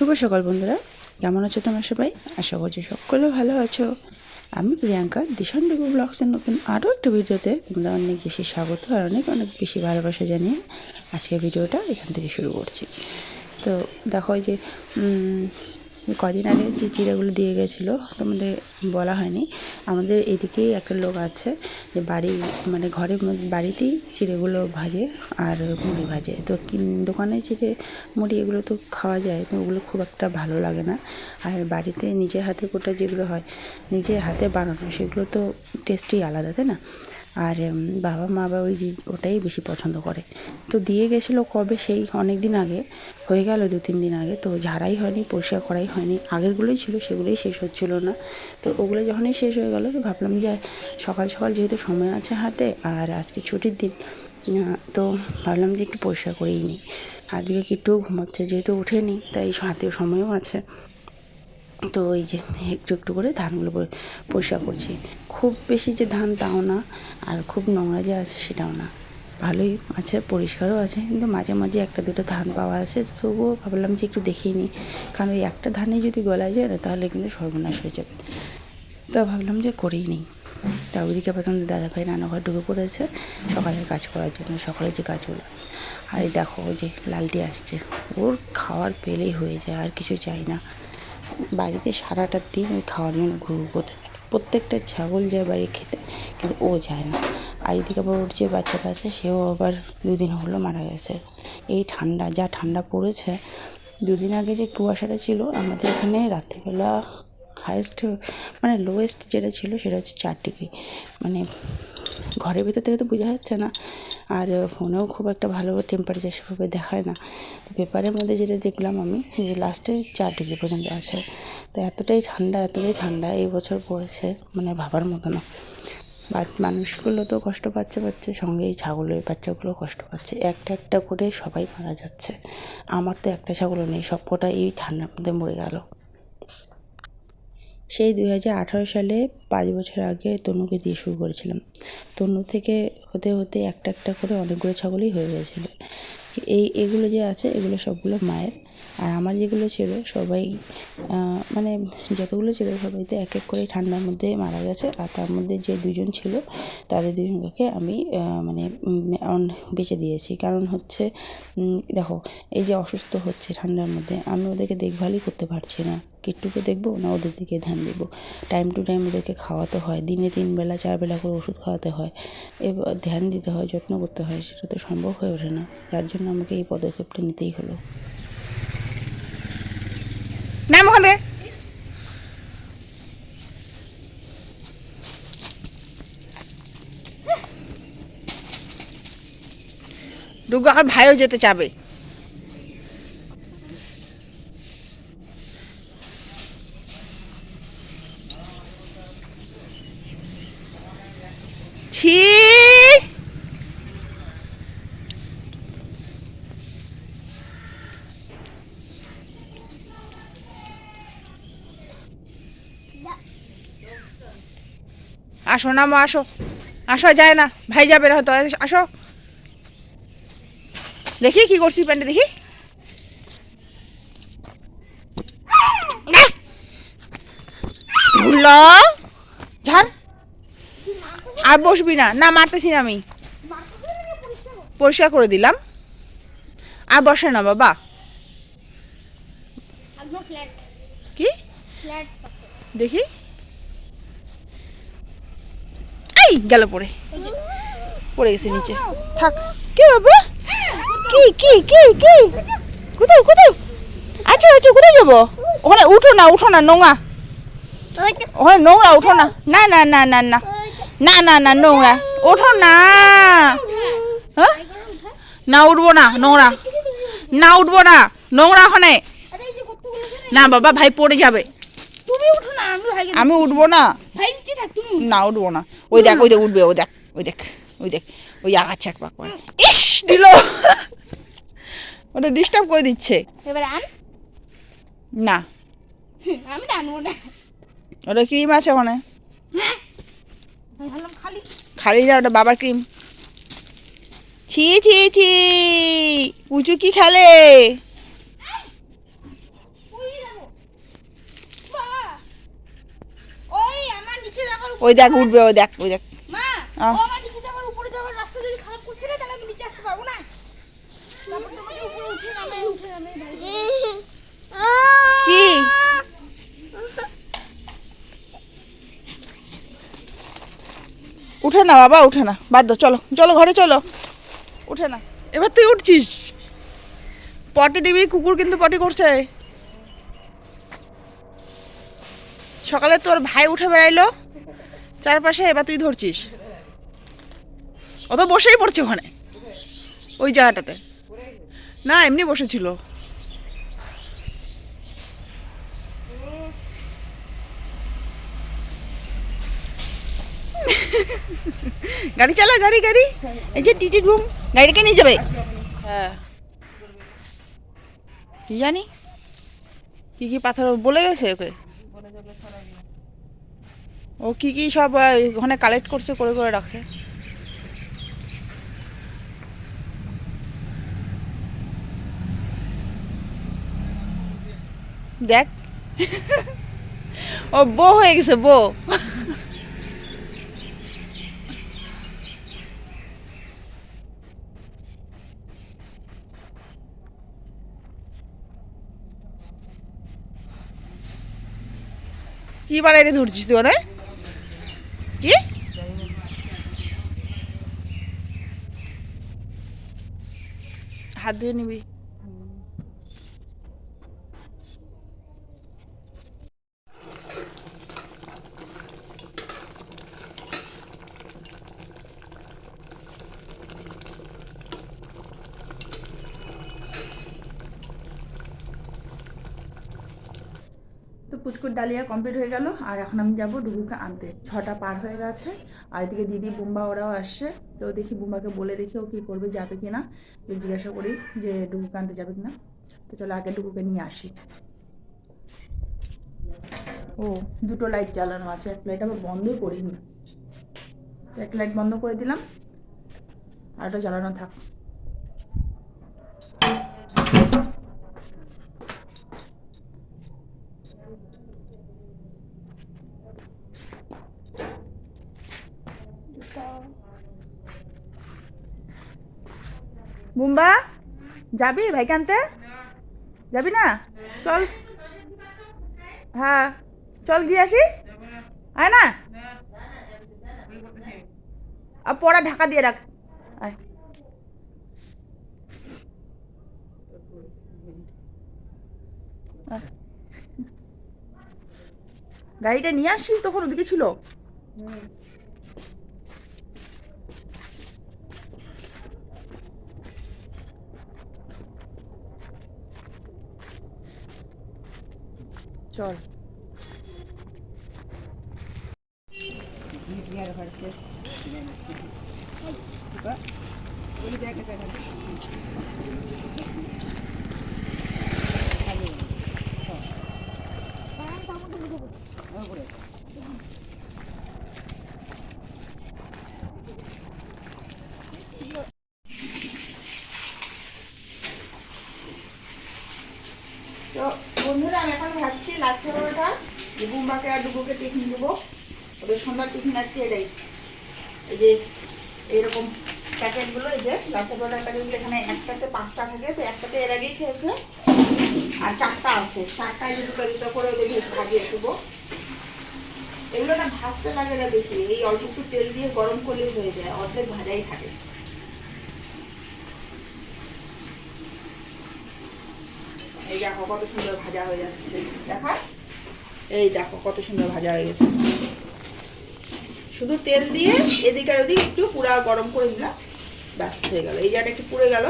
শুভ সকাল বন্ধুরা। কেমন আছো তোমার সবাই? আশা করছি সকলে ভালো আছো। আমি প্রিয়াঙ্কা, দিশান ডুবু ব্লগসের নতুন আরও একটা ভিডিওতে তোমাদের অনেক বেশি স্বাগত আর অনেক অনেক বেশি ভালোবাসা জানিয়ে আজকে ভিডিওটা এখান থেকে শুরু করছি। তো দেখো যে কদিন আগে যে চিড়েগুলো দিয়ে গেছিল, তোমাদের বলা হয়নি। আমাদের এদিকেই একটা লোক আছে যে বাড়ি মানে ঘরের বাড়িতেই চিড়েগুলো ভাজে আর মুড়ি ভাজে। তো কিন- দোকানে চিড়ে মুড়ি এগুলো তো খাওয়া যায়, তো ওগুলো খুব একটা ভালো লাগে না। আর বাড়িতে নিজের হাতে কোটা যেগুলো হয়, নিজের হাতে বানানো, সেগুলো তো টেস্টই আলাদা, তাই না? আর বাবা মা বা ওই যে ওটাই বেশি পছন্দ করে। তো দিয়ে গেছিল কবে? সেই অনেক দিন আগে। হয়ে গেল দু, তিন দিন আগে। তো ঝাড়াই হয়নি, পরিষ্কার করাই হয়নি। আগেরগুলোই ছিল, সেগুলোই শেষ হচ্ছিল না। তো ওগুলো যখনই শেষ হয়ে গেল, তো ভাবলাম যে সকাল সকাল যেহেতু সময় আছে হাটে আর আজকে ছুটির দিন তো ভাবলাম যে একটু পরিষ্কার করেই নিই। আর দিকে কি একটু ঘুমাচ্ছে, যেহেতু ওঠেনি, তাই হাতেও সময়ও আছে। তো এই যে একটু একটু করে ধানগুলো পরি- পরিষ্কার করছি। খুব বেশি যে ধান তাও না, আর খুব নোংরা যে আছে সেটাও না। ভালোই আছে, পরিষ্কারও আছে, কিন্তু মাঝে মাঝে একটা দুটো ধান পাওয়া আছে, তবুও ভাবলাম যে একটু দেখেই নিই। কারণ ওই একটা ধানে যদি গলায় যায় না, তাহলে কিন্তু সর্বনাশ হয়ে যাবে। তা ভাবলাম যে করেই নিই। তা ওইদিকে প্রথম দাদা দাদাভাই রান্নাঘর ঢুকে পড়েছে, সকালের কাজ করার জন্য, সকালের যে কাজগুলো। আর এই দেখো যে লালটি আসছে। ওর খাওয়ার পেলেই হয়ে যায়, আর কিছু চাই না। বাড়িতে সারাটা দিন ওই খাওয়ার জন্য ঘুরু করতে থাকে। প্রত্যেকটা ছাগল যায় বাড়ি খেতে, কিন্তু ও যায় না। আর আবার ওর যে বাচ্চাটা আছে, সেও আবার দুদিন হলো মারা গেছে। এই ঠান্ডা, যা ঠান্ডা পড়েছে, দুদিন আগে যে কুয়াশাটা ছিল, আমাদের এখানে রাত্রিবেলা হায়েস্ট মানে লোয়েস্ট যেটা ছিল সেটা হচ্ছে চার ডিগ্রি মানে ঘরের ভিতর থেকে তো বোঝা যাচ্ছে না। আর ফোনেও খুব একটা ভালো টেম্পারেচার সেভাবে দেখায় না। পেপারের মধ্যে যেটা দেখলাম আমি, যে লাস্টে চার ডিগ্রি পর্যন্ত আছে। তো এতটাই ঠান্ডা এতটাই ঠান্ডা এই বছর পড়েছে মানে ভাবার মতো না। মানুষগুলো তো কষ্ট পাচ্ছে পাচ্ছে সঙ্গে এই ছাগলের বাচ্চাগুলো কষ্ট পাচ্ছে। একটা একটা করে সবাই মারা যাচ্ছে। আমার তো একটা ছাগলও নেই সব কটা এই ঠান্ডার মধ্যে মরে গেল। সেই দুই হাজার আঠারো সালে পাঁচ বছর আগে তনুকে দিয়ে শুরু করেছিলাম। তনু থেকে হতে হতে একটা একটা করে অনেকগুলো ছাগলই হয়ে গেছিল। এই, এগুলো যে আছে, এগুলো সবগুলো মায়ের। আর আমার যেগুলো ছিল, সবাই মানে যতগুলো ছিল, সবাই তো এক এক করে ঠান্ডার মধ্যে মারা গেছে। আর তার মধ্যে যে দুজন ছিল, তাদের দুজনকে আমি মানে বেঁচে দিয়েছি। কারণ হচ্ছে দেখো, এই যে অসুস্থ হচ্ছে ঠান্ডার মধ্যে, আমি ওদেরকে দেখভালই করতে পারছি না। কিট্টুকে দেখব না, ওদের দিকে ধ্যান দেবো। টাইম টু টাইম ওদেরকে খাওয়াতে হয়। দিনে তিন বেলা, চার বেলা করে ওষুধ খাওয়াতে হয়। এবার ধ্যান দিতে হয়, যত্ন করতে হয়, সেটা তো সম্ভব হয়ে ওঠে না। যার জন্য আমাকে এই পদক্ষেপটা নিতেই হলো। নাম ওখান ডুগু ভাইও যেতে চাবে। ছি। আসো নামো আসো। আসো যায় না। ভাই যাবে না হয়তো। আসো। দেখি কি করছি প্যান্টে দেখি। ঝাড়। আর বসবি না। না মারতেছি না আমি। পরিষ্কার করে দিলাম। আর বসে না বাবা। কি? দেখি এই গেল পড়ে। পড়ে গেছে নিচে। থাক। কি বাবা? কি কি কি কি? কোথাও কোথাও? আচ্ছা আচ্ছা কোথায় যাব? ওখানে উঠো না উঠো না, নোংরা। ওখানে নোংরা, উঠো না। না না না না না। না না না, নোংরা। ওঠো না। হ্যাঁ? না উঠবো না, নোংরা। না উঠবো না, নোংরা ওখানে। না বাবা, ভাই পড়ে যাবে। তুমি উঠো আমি উঠবো না। না উঠবো না। ওই দেখ ওই দেখ উঠবে ওই দেখ ওই দেখ ওই দেখ ওই আগাচ্ছে এক পাক করে। ইস দিল। ওটা ডিস্টার্ব করে দিচ্ছে। এবার আন। না। আমি আনব না। ওটা ক্রিম আছে ওখানে। খালি। খালি না ওটা বাবার ক্রিম ছি ছি ছি। পুচু কি খেলে? ওই দেখ উঠবে ওই দেখ ওই দেখ। উঠে কি? না বাবা উঠে না। বাদ চলো চলো ঘরে চলো। উঠে না। এবার তুই উঠছিস। পটি দিবি কুকুর কিন্তু পটি করছে। সকালে তোর ভাই উঠে বেড়াইলো। চারপাশে এবার তুই ধরছিস। ও তো বসেই পড়ছে ওখানে ওই জায়গাটাতে। না এমনি বসেছিল। গাড়ি চালা গাড়ি গাড়ি। এই যে টিটি রুম গাড়িটাকে নিয়ে যাবে। হ্যাঁ। কি জানি কি কি পাথর বলে গেছে ওকে? ও কি কি সব ওখানে কালেক্ট করছে, করে করে রাখছে? দেখ। ও বউ হয়ে গেছে, বউ। কি বানাইতে ধরছিস তুই ওদের কি? হাত ধুয়ে নিবি। পুচকুর ডালিয়া কমপ্লিট হয়ে গেল, আর এখন আমি যাব ডুবুকে আনতে। ছটা পার হয়ে গেছে, আর এদিকে দিদি বুম্বা ওরাও আসছে। তো দেখি বুম্বাকে বলে দেখি ও কী করবে, যাবে কি না জিজ্ঞাসা করি যে ডুবুকে আনতে যাবে কি না তো চলো আগে ডুবুকে নিয়ে আসি। ও, দুটো লাইট জ্বালানো আছে, এক লাইট আবার বন্ধই করিনি। এক লাইট বন্ধ করে দিলাম, আর ওটা জ্বালানো থাক বুম্বা যাবি ভাইকে আনতে যাবি না? চল। হ্যাঁ। চল গিয়ে আসি? আয় না? আর পড়া ঢাকা দিয়ে রাখ। গাড়িটা নিয়ে আসছিস তখন ওদিকে ছিল? চল। তো বন্ধুরা আমি এখন ভাবছি লাচ্ছা পরোটা যে বুম্বাকে আর ডুবুকে টিফিন দেবো। ওদের সন্ধ্যার টিফিন আজকে এটাই। এই যে এইরকম প্যাকেটগুলো, এই যে লাচ্ছা পরোটার প্যাকেটগুলো এখানে একটাতে পাঁচটা থাকে, তো একটাতে এর আগেই খেয়েছে। আর চারটা আছে। চারটায় যে দুটো দুটো করে ওদের ভাজিয়ে দেবো। এগুলো না ভাজতে লাগে না বেশি। এই অল্প একটু তেল দিয়ে গরম করলেই হয়ে যায়। অর্ধেক ভাজাই থাকে। দেখো কত সুন্দর ভাজা হয়ে যাচ্ছে। দেখা এই দেখো কত সুন্দর ভাজা হয়ে গেছে। শুধু তেল দিয়ে এদিক আর ওদিক একটু পুরা গরম করে নিলাম। ব্যাস, হয়ে গেল। এই জায়গাটা একটু পুড়ে গেল।